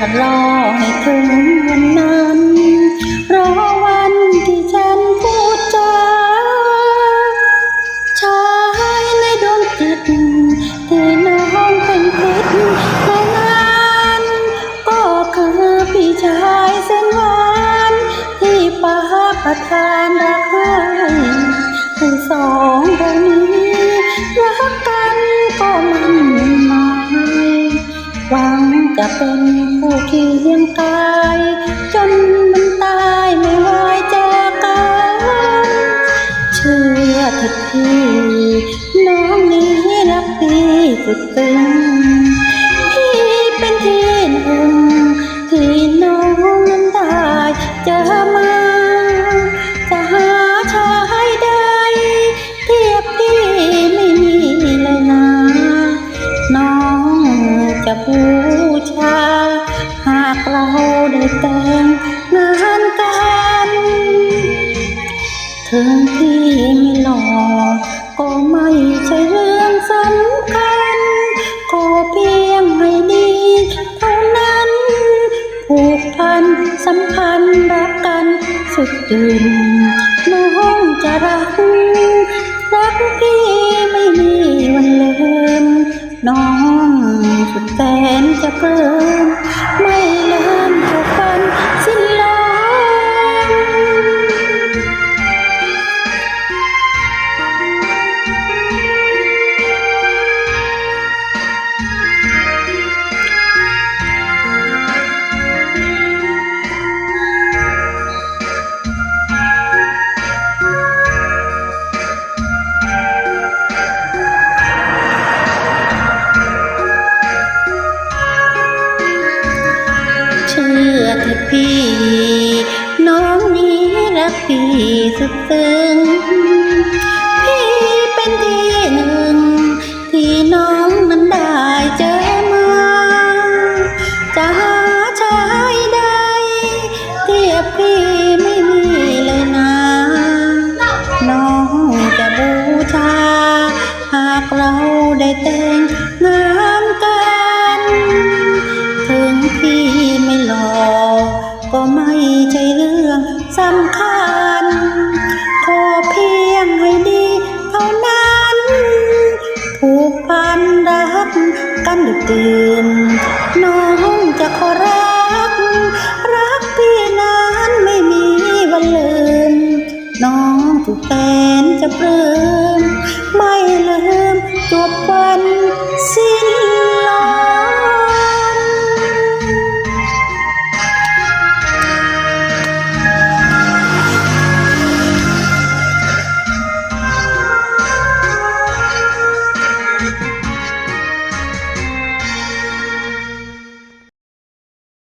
จะรอให้ถึงวันนั้น รอวันที่ฉันพูดจาชายในดวงจิตที่น้องเป็นพิษในนั้นก็คือพี่ชายแสนหวานที่ปาประทานรัก จะเป็นผู้ที่เคียงกาย จนมันตายไม่ไหวจากกันเชื่อเถิดพี่น้องนี้รักพี่สุดซึ้ง เราได้แต่งงานกันถึงพี่ไม่หล่อก็ไม่ใช่เรื่องสำคัญขอเพียงให้ดีเท่านั้นผูกพันสัมพันธ์รักกันสุดดื่นน้องจะรัก พี่สุดซึ้งพี่เป็นที่หนึ่ง ที่น้องนั้นได้เจอมาจะหาชา ตื่น น้องจะขอรัก รักพี่นั้นไม่มีวันลืม น้องถูกแฟนจะปลื้ม